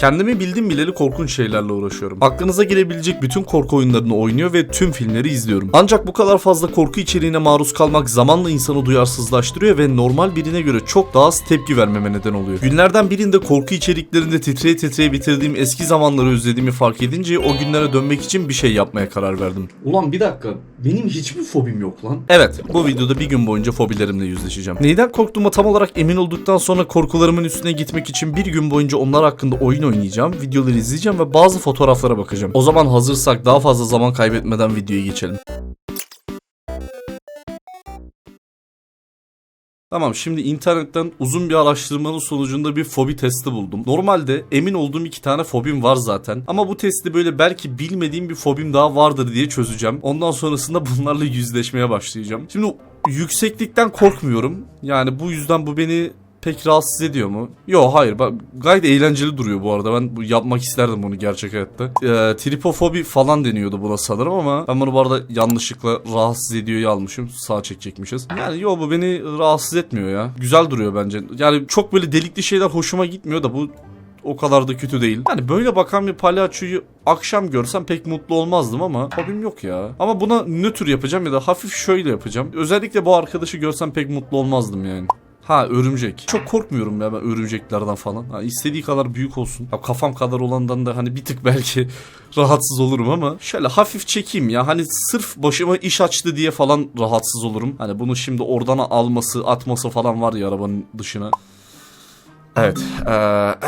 Kendimi bildim bileli korkunç şeylerle uğraşıyorum. Aklınıza gelebilecek bütün korku oyunlarını oynuyor ve tüm filmleri izliyorum. Ancak bu kadar fazla korku içeriğine maruz kalmak zamanla insanı duyarsızlaştırıyor ve normal birine göre çok daha az tepki vermeme neden oluyor. Günlerden birinde korku içeriklerinde titreye titreye bitirdiğim eski zamanları özlediğimi fark edince o günlere dönmek için bir şey yapmaya karar verdim. Ulan bir dakika. Benim hiçbir fobim yok lan. Evet. Bu videoda bir gün boyunca fobilerimle yüzleşeceğim. Neyden korktuğuma tam olarak emin olduktan sonra korkularımın üstüne gitmek için bir gün boyunca onlar hakkında oyun oynayacağım, videoları izleyeceğim ve bazı fotoğraflara bakacağım. O zaman hazırsak daha fazla zaman kaybetmeden videoya geçelim. Tamam şimdi internetten uzun bir araştırmanın sonucunda bir fobi testi buldum. Normalde emin olduğum iki tane fobim var zaten. Ama bu testi böyle belki bilmediğim bir fobim daha vardır diye çözeceğim. Ondan sonrasında bunlarla yüzleşmeye başlayacağım. Şimdi yükseklikten korkmuyorum. Yani bu yüzden bu beni pek rahatsız ediyor mu? Yok hayır. Bak, gayet eğlenceli duruyor bu arada. Ben bu yapmak isterdim bunu gerçek hayatta. Ee, tripofobi falan deniyordu buna sanırım ama ben bunu bu arada yanlışlıkla rahatsız ediyor almışım. Sağ çekecekmişiz. Yani yok bu beni rahatsız etmiyor ya. Güzel duruyor bence. Yani çok böyle delikli şeyler hoşuma gitmiyor da bu o kadar da kötü değil. Yani böyle bakan bir palyaçoyu akşam görsem pek mutlu olmazdım ama fobim yok ya. Ama buna nötr yapacağım ya da hafif şöyle yapacağım. Özellikle bu arkadaşı görsem pek mutlu olmazdım yani. Ha örümcek. Çok korkmuyorum ya ben örümceklerden falan. Ha, istediği kadar büyük olsun. Ya, kafam kadar olandan da hani bir tık belki rahatsız olurum ama şöyle hafif çekeyim ya. Hani sırf başıma iş açtı diye falan rahatsız olurum. Hani bunu şimdi oradan alması, atması falan var ya arabanın dışına. Evet. eee,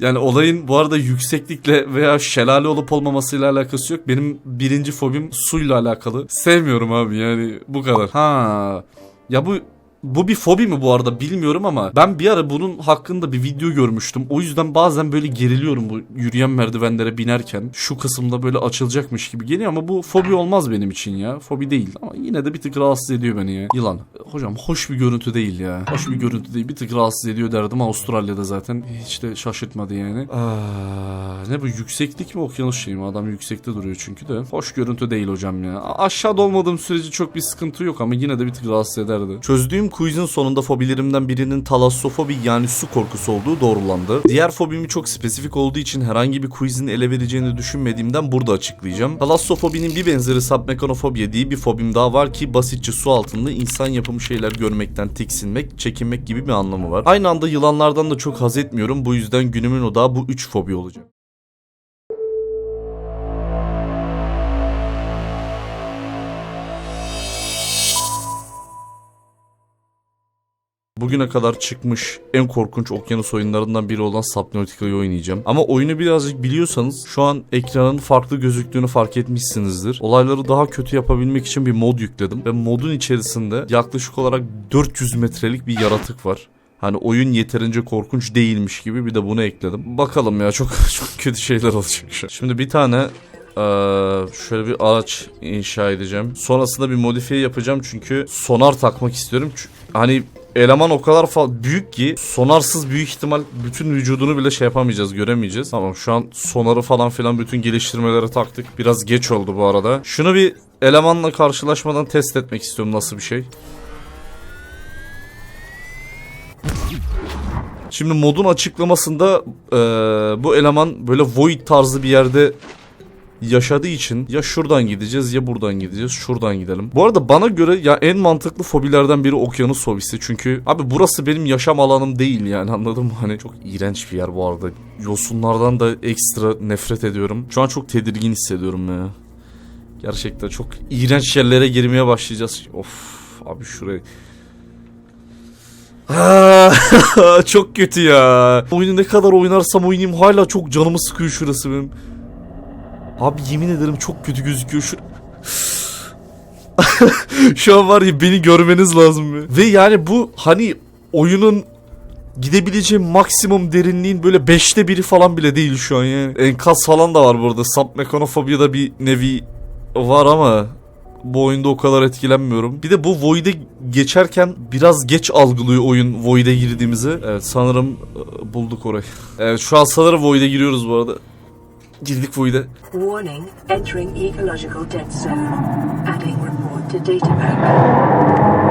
yani olayın bu arada yükseklikle veya şelale olup olmamasıyla alakası yok. Benim birinci fobim suyla alakalı. Sevmiyorum abi yani bu kadar. Ha. Ya bu bu bir fobi mi bu arada bilmiyorum ama ben bir ara bunun hakkında bir video görmüştüm. O yüzden bazen böyle geriliyorum bu yürüyen merdivenlere binerken. Şu kısımda böyle açılacakmış gibi geliyor ama bu fobi olmaz benim için ya. Fobi değil ama yine de bir tık rahatsız ediyor beni ya. Yılan. Hocam hoş bir görüntü değil ya. Hoş bir görüntü değil. Bir tık rahatsız ediyor derdim Avustralya'da zaten. Hiç de şaşırtmadı yani. Aa, ne bu yükseklik mi okyanus şey mi? Adam yüksekte duruyor çünkü de. Hoş görüntü değil hocam ya. Aşağıda olmadığım sürece çok bir sıkıntı yok ama yine de bir tık rahatsız ederdi. Çözdüğüm quizin sonunda fobilerimden birinin talassofobi yani su korkusu olduğu doğrulandı. Diğer fobimi çok spesifik olduğu için herhangi bir quizin ele vereceğini düşünmediğimden burada açıklayacağım. Talassofobinin bir benzeri submekanofobia diye bir fobim daha var ki basitçe su altında insan yapımı şeyler görmekten tiksinmek, çekinmek gibi bir anlamı var. Aynı anda yılanlardan da çok haz etmiyorum. Bu yüzden günümün odağı bu 3 fobi olacak. Bugüne kadar çıkmış en korkunç okyanus oyunlarından biri olan Subnautica'yı oynayacağım. Ama oyunu birazcık biliyorsanız şu an ekranın farklı gözüktüğünü fark etmişsinizdir. Olayları daha kötü yapabilmek için bir mod yükledim. Ve modun içerisinde yaklaşık olarak 400 metrelik bir yaratık var. Hani oyun yeterince korkunç değilmiş gibi bir de bunu ekledim. Bakalım ya çok çok kötü şeyler olacak şu an. Şimdi bir tane eee, şöyle bir araç inşa edeceğim. Sonrasında bir modifiye yapacağım çünkü sonar takmak istiyorum. Hani eleman o kadar büyük ki sonarsız büyük ihtimal bütün vücudunu bile şey yapamayacağız, göremeyeceğiz. Tamam şu an sonarı falan filan bütün geliştirmeleri taktık. Biraz geç oldu bu arada. Şunu bir elemanla karşılaşmadan test etmek istiyorum nasıl bir şey. Şimdi modun açıklamasında eee, bu eleman böyle void tarzı bir yerde yaşadığı için ya şuradan gideceğiz ya buradan gideceğiz. Şuradan gidelim. Bu arada bana göre ya en mantıklı fobilerden biri okyanus fobisi. Çünkü abi burası benim yaşam alanım değil yani anladın mı? Hani çok iğrenç bir yer bu arada. Yosunlardan da ekstra nefret ediyorum. Şu an çok tedirgin hissediyorum ya. Gerçekten çok iğrenç yerlere girmeye başlayacağız. Of abi şuraya. Ah, çok kötü ya. Oyunu ne kadar oynarsam oynayayım hala çok canımı sıkıyor şurası benim. Abi yemin ederim çok kötü gözüküyor şu. şu an var ya beni görmeniz lazım ya. Ve yani bu hani oyunun gidebileceği maksimum derinliğin böyle beşte biri falan bile değil şu an yani. Enkaz falan da var burada. Submekanofobia bir nevi var ama bu oyunda o kadar etkilenmiyorum. Bir de bu Void'e geçerken biraz geç algılıyor oyun Void'e girdiğimizi. Evet sanırım e, bulduk orayı. Evet şu an sanırım Void'e giriyoruz bu arada. Girdik Void'e. Warning, entering ecological dead zone. Adding report to databank.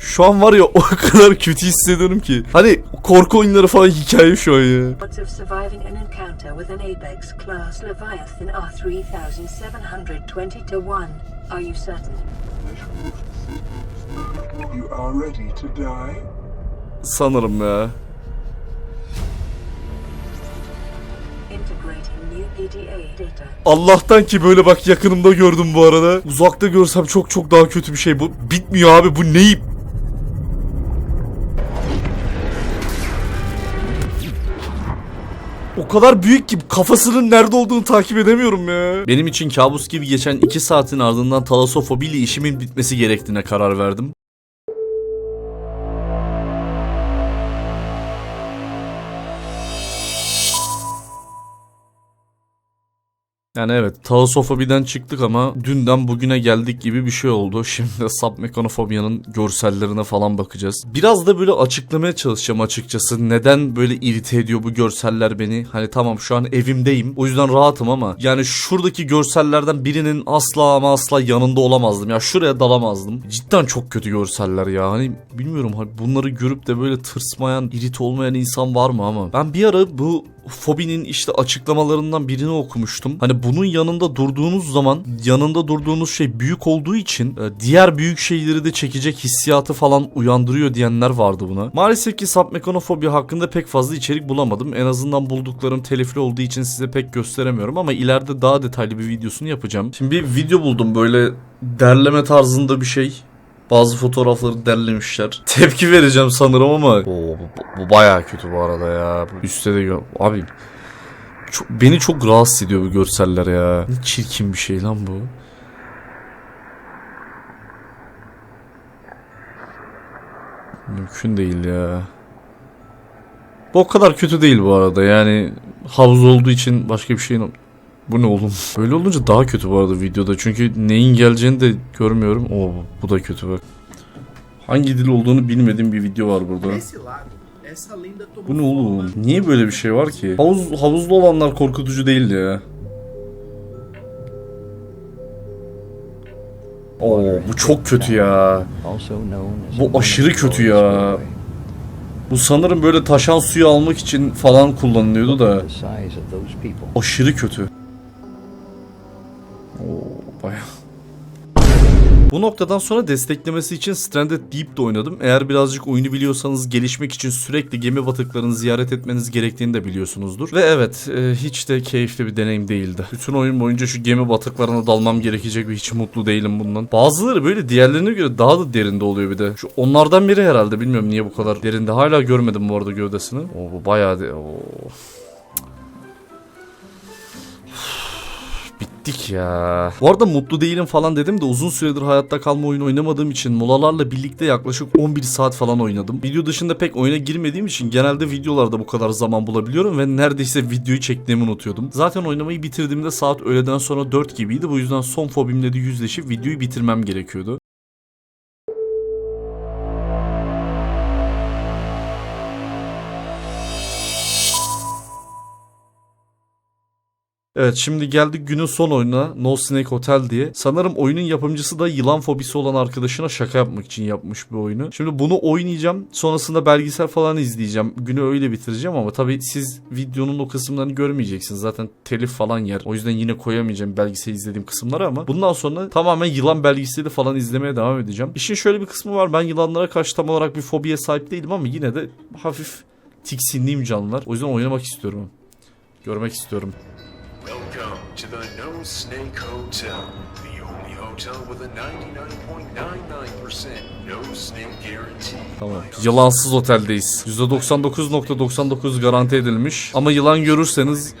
Şu an var ya o kadar kötü hissediyorum ki. Hani korku oyunları falan hikaye şu an ya. Odds of surviving an encounter with an Apex class Leviathan are 3,720 to 1. Are you certain? You are ready to die? Sanırım ya. Allah'tan ki böyle bak yakınımda gördüm bu arada. Uzakta görsem çok çok daha kötü bir şey. Bu bitmiyor abi bu neyim? O kadar büyük ki kafasının nerede olduğunu takip edemiyorum ya. Benim için kabus gibi geçen 2 saatin ardından talasofobi ile işimin bitmesi gerektiğine karar verdim. Yani evet talasofobiden çıktık ama dünden bugüne geldik gibi bir şey oldu. Şimdi de submekanofobyanın görsellerine falan bakacağız. Biraz da böyle açıklamaya çalışacağım açıkçası. Neden böyle irite ediyor bu görseller beni? Hani tamam şu an evimdeyim. O yüzden rahatım ama yani şuradaki görsellerden birinin asla ama asla yanında olamazdım. Ya şuraya dalamazdım. Cidden çok kötü görseller ya. Hani bilmiyorum hani bunları görüp de böyle tırsmayan, irite olmayan insan var mı ama. Ben bir ara bu fobinin işte açıklamalarından birini okumuştum. Hani bunun yanında durduğunuz zaman yanında durduğunuz şey büyük olduğu için e, diğer büyük şeyleri de çekecek hissiyatı falan uyandırıyor diyenler vardı buna. Maalesef ki submekanofobi hakkında pek fazla içerik bulamadım. En azından bulduklarım telifli olduğu için size pek gösteremiyorum ama ileride daha detaylı bir videosunu yapacağım. Şimdi bir video buldum böyle derleme tarzında bir şey. Bazı fotoğrafları derlemişler. Tepki vereceğim sanırım ama Oo, bu, bu, bayağı kötü bu arada ya. Üstte de abi çok, beni çok rahatsız ediyor bu görseller ya. Ne çirkin bir şey lan bu. Mümkün değil ya. Bu o kadar kötü değil bu arada yani havuz olduğu için başka bir şeyin bu ne oğlum? Böyle olunca daha kötü bu arada videoda. Çünkü neyin geleceğini de görmüyorum. Oo bu da kötü bak. Hangi dil olduğunu bilmediğim bir video var burada. Bu ne oğlum? Niye böyle bir şey var ki? Havuz havuzlu olanlar korkutucu değil ya. Oo bu çok kötü ya. Bu aşırı kötü ya. Bu sanırım böyle taşan suyu almak için falan kullanılıyordu da aşırı kötü. Oo bayağı. Bu noktadan sonra desteklemesi için Stranded Deep'de oynadım. Eğer birazcık oyunu biliyorsanız gelişmek için sürekli gemi batıklarını ziyaret etmeniz gerektiğini de biliyorsunuzdur. Ve evet e, hiç de keyifli bir deneyim değildi. Bütün oyun boyunca şu gemi batıklarına dalmam gerekecek ve hiç mutlu değilim bundan. Bazıları böyle diğerlerine göre daha da derinde oluyor bir de. Şu onlardan biri herhalde bilmiyorum niye bu kadar derinde. Hala görmedim bu arada gövdesini. Oo bu bayağı de... Oo. Bittik ya. Bu arada mutlu değilim falan dedim de uzun süredir hayatta kalma oyunu oynamadığım için molalarla birlikte yaklaşık 11 saat falan oynadım. Video dışında pek oyuna girmediğim için genelde videolarda bu kadar zaman bulabiliyorum ve neredeyse videoyu çektiğimi unutuyordum. Zaten oynamayı bitirdiğimde saat öğleden sonra 4 gibiydi. Bu yüzden son fobimle de yüzleşip videoyu bitirmem gerekiyordu. Evet şimdi geldik günün son oyununa No Snake Hotel diye. Sanırım oyunun yapımcısı da yılan fobisi olan arkadaşına şaka yapmak için yapmış bir oyunu. Şimdi bunu oynayacağım. Sonrasında belgesel falan izleyeceğim. Günü öyle bitireceğim ama tabii siz videonun o kısımlarını görmeyeceksiniz. Zaten telif falan yer. O yüzden yine koyamayacağım belgesel izlediğim kısımları ama bundan sonra tamamen yılan belgeseli falan izlemeye devam edeceğim. İşin şöyle bir kısmı var. Ben yılanlara karşı tam olarak bir fobiye sahip değilim ama yine de hafif tiksindiğim canlılar. O yüzden oynamak istiyorum. Görmek istiyorum. To the No Snake Hotel, the only hotel with a 99.99% no snake guarantee. Tamam. Yılansız oteldeyiz. %99.99 garanti edilmiş. Ama yılan görürseniz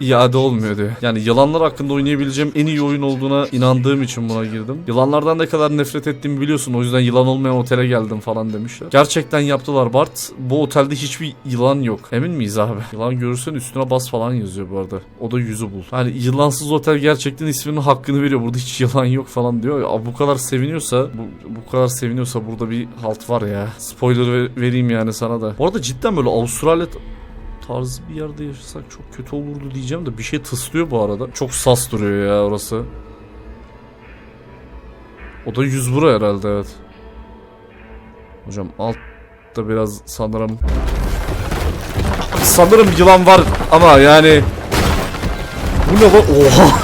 iade olmuyor diyor. Yani yılanlar hakkında oynayabileceğim en iyi oyun olduğuna inandığım için buna girdim. Yılanlardan ne kadar nefret ettiğimi biliyorsun. O yüzden yılan olmayan otele geldim falan demişler. Gerçekten yaptılar Bart. Bu otelde hiçbir yılan yok. Emin miyiz abi? Yılan görürsen üstüne bas falan yazıyor bu arada. O da yüzü bul. Yani yılansız otel gerçekten isminin hakkını veriyor. Burada hiç yılan yok falan diyor. Ya, bu kadar seviniyorsa bu, bu kadar seviniyorsa burada bir halt var ya. Spoiler ver- vereyim yani sana da. Bu arada cidden böyle Avustralya tarzı bir yerde yaşasak çok kötü olurdu diyeceğim de bir şey tıslıyor bu arada. Çok sas duruyor ya orası. O da 100 bura herhalde evet. Hocam altta biraz sanırım sanırım yılan var ama yani bu ne lan? Oha!